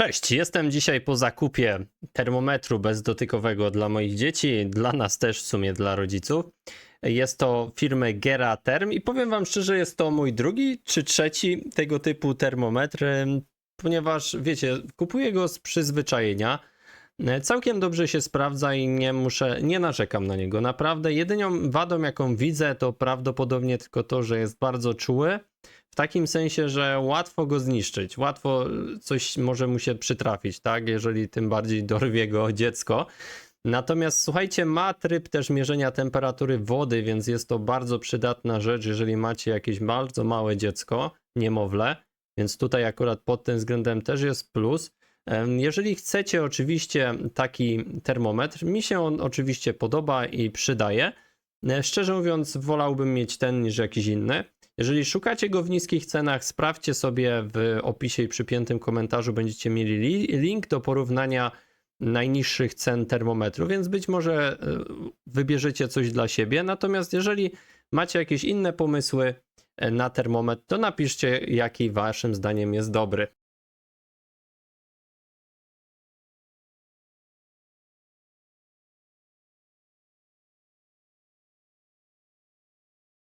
Cześć, jestem dzisiaj po zakupie termometru bezdotykowego dla moich dzieci, dla nas też w sumie dla rodziców. Jest to firmy Gera Term i powiem wam szczerze, jest to mój drugi czy trzeci tego typu termometr, ponieważ wiecie, kupuję go z przyzwyczajenia. Całkiem dobrze się sprawdza i nie muszę, nie narzekam na niego. Naprawdę, jedyną wadą, jaką widzę, to prawdopodobnie tylko to, że jest bardzo czuły. W takim sensie, że łatwo go zniszczyć, łatwo coś może mu się przytrafić, tak? Jeżeli tym bardziej dorwie go dziecko. Natomiast słuchajcie, ma tryb też mierzenia temperatury wody, więc jest to bardzo przydatna rzecz, jeżeli macie jakieś bardzo małe dziecko, niemowlę. Więc tutaj akurat pod tym względem też jest plus. Jeżeli chcecie oczywiście taki termometr, mi się on oczywiście podoba i przydaje. E, Szczerze mówiąc, wolałbym mieć ten niż jakiś inny. Jeżeli szukacie go w niskich cenach, sprawdźcie sobie w opisie i przypiętym komentarzu będziecie mieli li link do porównania najniższych cen termometru, więc być może e, wybierzecie coś dla siebie. Natomiast jeżeli macie jakieś inne pomysły e, na termometr, to napiszcie, jaki waszym zdaniem jest dobry.